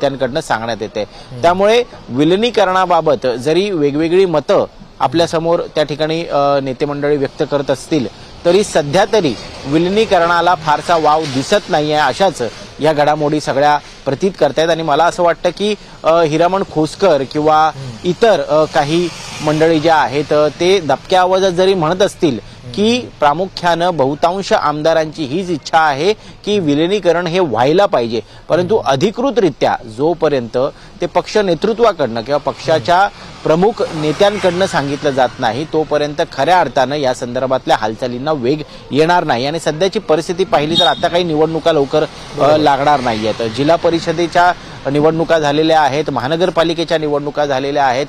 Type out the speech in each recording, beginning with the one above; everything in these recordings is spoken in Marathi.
त्यांकडनं सांगण्यात येते. त्यामुळे विलिनीकरणाबाबत जरी वेगवेगळी मतं आपल्यासमोर त्या ठिकाणी नेते मंडळी व्यक्त करत असतील तरी सध्या तरी विलिनीकरणाला फारसा वाव दिसत नाहीये अशाच या घडामोडी सगळ्या प्रतीत करतायत. आणि मला असं वाटतं की हिरामण खोसकर किंवा इतर काही मंडळी ज्या आहेत ते दबक्या आवाजात जरी म्हणत असतील की प्रामुख्यानं बहुतांश आमदारांची हीच इच्छा आहे की विलिनीकरण हे व्हायला पाहिजे. परंतु अधिकृतरित्या जोपर्यंत ते पक्ष नेतृत्वाकडनं किंवा पक्षाच्या प्रमुख नेत्यांकडनं सांगितलं जात नाही तोपर्यंत खऱ्या अर्थानं या संदर्भातल्या हालचालींना वेग येणार नाही. आणि सध्याची परिस्थिती पाहिली तर आता काही निवडणुका लवकर लागणार नाही आहेत जिल्हा परिषदेच्या निवडणुका झालेल्या आहेत महानगरपालिकेच्या निवडणुका झालेल्या आहेत.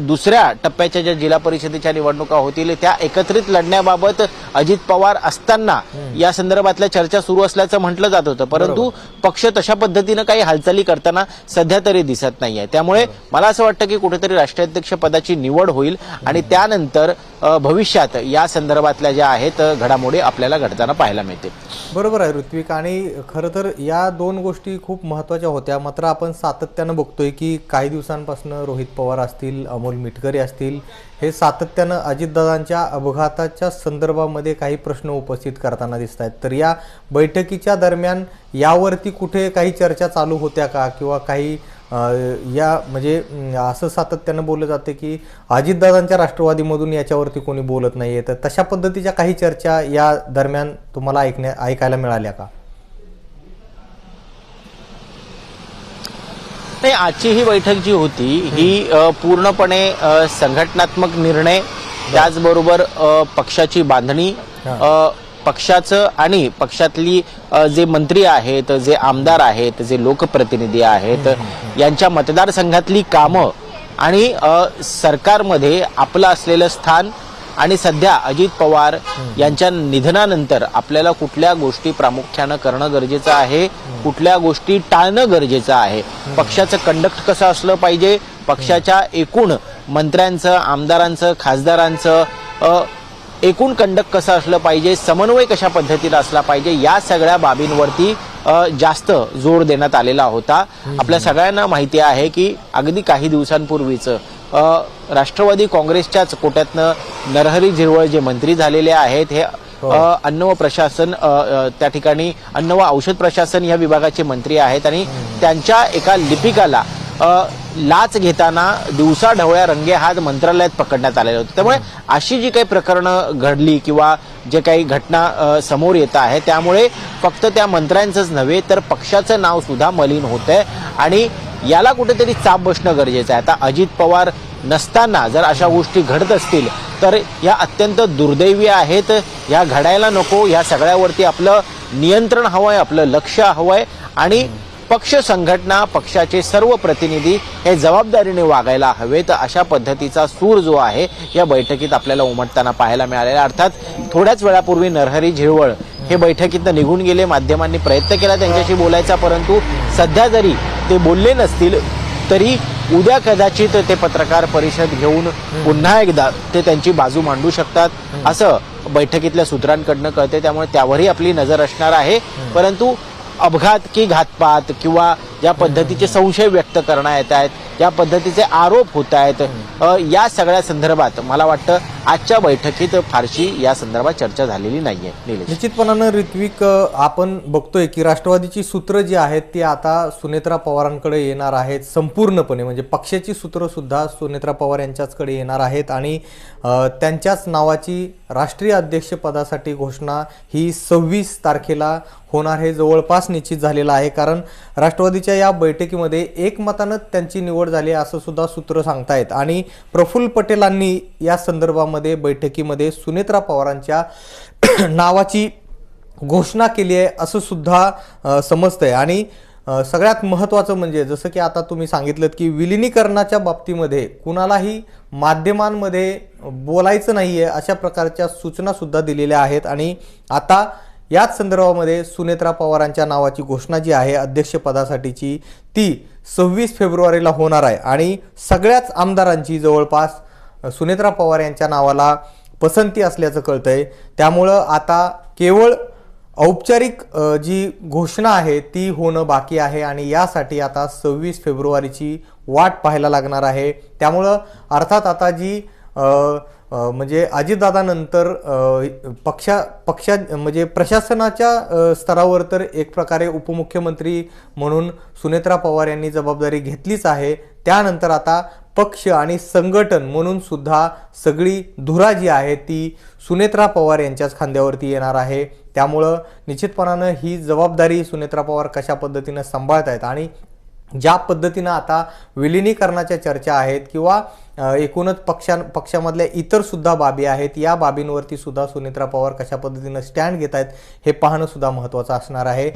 दुसऱ्या टप्प्याच्या ज्या जिल्हा परिषदेच्या निवडणुका होतील त्या एकत्रित लढण्याबाबत अजित पवार असताना या संदर्भातल्या चर्चा सुरू असल्याचं म्हटलं जात होतं. परंतु पक्ष तशा पद्धतीनं काही हालचाली करताना सध्या तरी दिसत नाहीये. त्यामुळे मला असं वाटतं की कुठेतरी राष्ट्राध्यक्ष पदाची निवड होईल आणि त्यानंतर भविष्यात या संदर्भातल्या ज्या आहेत घडामोडी आपल्याला घडताना पाहायला मिळतील. बरोबर आहे ऋत्विक. आणि खरं तर या दोन गोष्टी खूप महत्त्वाच्या होत्या. मात्र आपण सातत्यानं बघतोय की काही दिवसांपासून रोहित पवार असतील अमोल मिटकरी असतील हे सातत्यानं अजितदादांच्या अपघाताच्या संदर्भामध्ये काही प्रश्न उपस्थित करताना दिसत आहेत तर या बैठकीच्या दरम्यान यावरती कुठे काही चर्चा चालू होत्या का? किंवा काही या म्हणजे असं सातत्यानं बोललं जाते की अजितदादांच्या राष्ट्रवादीमधून याच्यावरती कोणी बोलत नाही आहे तर तशा पद्धतीच्या काही चर्चा या दरम्यान तुम्हाला ऐकण्या ऐकायला मिळाल्या का? नाही आजची ही बैठक जी होती ही पूर्णपणे संघटनात्मक निर्णय त्याचबरोबर पक्षाची बांधणी पक्षाचं आणि पक्षातली जे मंत्री आहेत जे आमदार आहेत जे लोकप्रतिनिधी आहेत यांच्या मतदारसंघातली कामं आणि सरकारमध्ये आपलं असलेलं स्थान आणि सध्या अजित पवार यांच्या निधनानंतर आपल्याला कुठल्या गोष्टी प्रामुख्यानं करणं गरजेचं आहे? कुठल्या गोष्टी टाळणं गरजेचं आहे? पक्षाचं कंडक्ट कसं असलं पाहिजे? पक्षाच्या एकूण मंत्र्यांचं आमदारांचं खासदारांचं एकूण कंडक्ट कसं असलं पाहिजे? समन्वय कशा पद्धतीनं असला पाहिजे? या सगळ्या बाबींवरती जास्त जोर देण्यात आलेला होता. आपल्या सगळ्यांना माहिती आहे की अगदी काही दिवसांपूर्वीच राष्ट्रवादी काँग्रेसच्याच कोट्यातनं नरहरी झिरवळ जे मंत्री झालेले आहेत हे अ, अन्न व प्रशासन त्या ठिकाणी अन्न व औषध प्रशासन या विभागाचे मंत्री आहेत आणि त्यांच्या एका लिपिकाला लाच घेताना दिवसा ढवळ्या रंगे हात मंत्रालयात पकडण्यात आलेले होते. त्यामुळे अशी जी काही प्रकरणं घडली किंवा जे काही घटना समोर येत आहे त्यामुळे फक्त त्या मंत्र्यांचंच नव्हे तर पक्षाचं नाव सुद्धा मलिन होतंय. आणि याला कुठेतरी चाप बसणं गरजेचं आहे. आता अजित पवार नसताना जर अशा गोष्टी घडत असतील तर या अत्यंत दुर्दैवी आहेत. या घडायला नको या सगळ्यावरती आपलं नियंत्रण हवं आहे आपलं लक्ष हवं आहे आणि पक्ष संघटना पक्षाचे सर्व प्रतिनिधी हे जबाबदारीने वागायला हवेत. अशा पद्धतीचा सूर जो आहे या बैठकीत आपल्याला उमटताना पाहायला मिळालेला. अर्थात थोड्याच वेळापूर्वी नरहरी झिरवळ हे बैठकीतनं निघून गेले. माध्यमांनी प्रयत्न केला त्यांच्याशी बोलायचा परंतु सध्या जरी ते बोलले नसतील तरी उद्या कदाचित ते पत्रकार परिषद घेऊन पुन्हा एकदा ते त्यांची बाजू मांडू शकतात. असं बैठकीतल्या सूत्रांकडनं कळते त्यामुळे त्यावरही आपली नजर असणार आहे. परंतु अपघात की घातपात किंवा ज्या पद्धतीचे संशय व्यक्त करण्यात येत आहेत ज्या पद्धतीचे आरोप होत आहेत या सगळ्या संदर्भात मला वाटतं आजच्या बैठकीत फारशी या संदर्भात चर्चा झालेली नाहीये निश्चितपणानं ऋत्विक आपण बघतोय की राष्ट्रवादीची सूत्र जी आहेत ती आता सुनेत्रा पवारांकडे येणार आहेत संपूर्णपणे. म्हणजे पक्षाची सूत्र सुद्धा सुनेत्रा पवार यांच्याचकडे येणार आहेत आणि त्यांच्याच नावाची राष्ट्रीय अध्यक्षपदासाठी घोषणा ही सव्वीस तारखेला होणार हे जवळपास निश्चित झालेलं आहे. कारण समितीच्या या बैठकीमध्ये एकमतानं त्यांची निवड झाली असं सुद्धा सूत्र सांगतायत. आणि प्रफुल्ल पटेलांनी या संदर्भामध्ये बैठकीमध्ये सुनेत्रा पवारांच्या नावाची घोषणा केली आहे असं सुद्धा समजतंय. आणि सगळ्यात महत्त्वाचं म्हणजे जसं की आता तुम्ही सांगितलं की विलिनीकरणाच्या बाबतीमध्ये कुणालाही माध्यमांमध्ये बोलायचं नाही आहे अशा प्रकारच्या सूचनासुद्धा दिलेल्या आहेत. आणि आता याच संदर्भामध्ये सुनेत्रा पवारांच्या नावाची घोषणा जी आहे अध्यक्षपदासाठीची ती सव्वीस फेब्रुवारीला होणार आहे. आणि सगळ्याच आमदारांची जवळपास सुनेत्रा पवार यांच्या नावाला पसंती असल्याचं कळतं आहे त्यामुळं आता केवळ औपचारिक जी घोषणा आहे ती होणं बाकी आहे आणि यासाठी आता सव्वीस फेब्रुवारीची वाट पाहायला लागणार आहे. त्यामुळं अर्थात आता जी म्हणजे अजितदादानंतर पक्षा पक्षा म्हणजे प्रशासनाच्या स्तरावर तर एक प्रकारे उपमुख्यमंत्री म्हणून सुनेत्रा पवार यांनी जबाबदारी घेतलीच आहे. त्यानंतर आता पक्ष आणि संघटन म्हणून सुद्धा सगळी धुरा जी आहे ती सुनेत्रा पवार यांच्याच खांद्यावरती येणार आहे. त्यामुळं निश्चितपणानं ही जबाबदारी सुनेत्रा पवार कशा पद्धतीनं सांभाळत आहेत आणि ज्या पद्धतीनं आता विलिनीकरणाच्या चर्चा आहेत किंवा एकूणच पक्षां पक्षामधल्या इतर सुद्धा बाबी आहेत या बाबींवरती सुद्धा सुनेत्रा पवार कशा पद्धतीनं स्टँड घेत आहेत हे पाहणंसुद्धा महत्त्वाचं असणार आहे.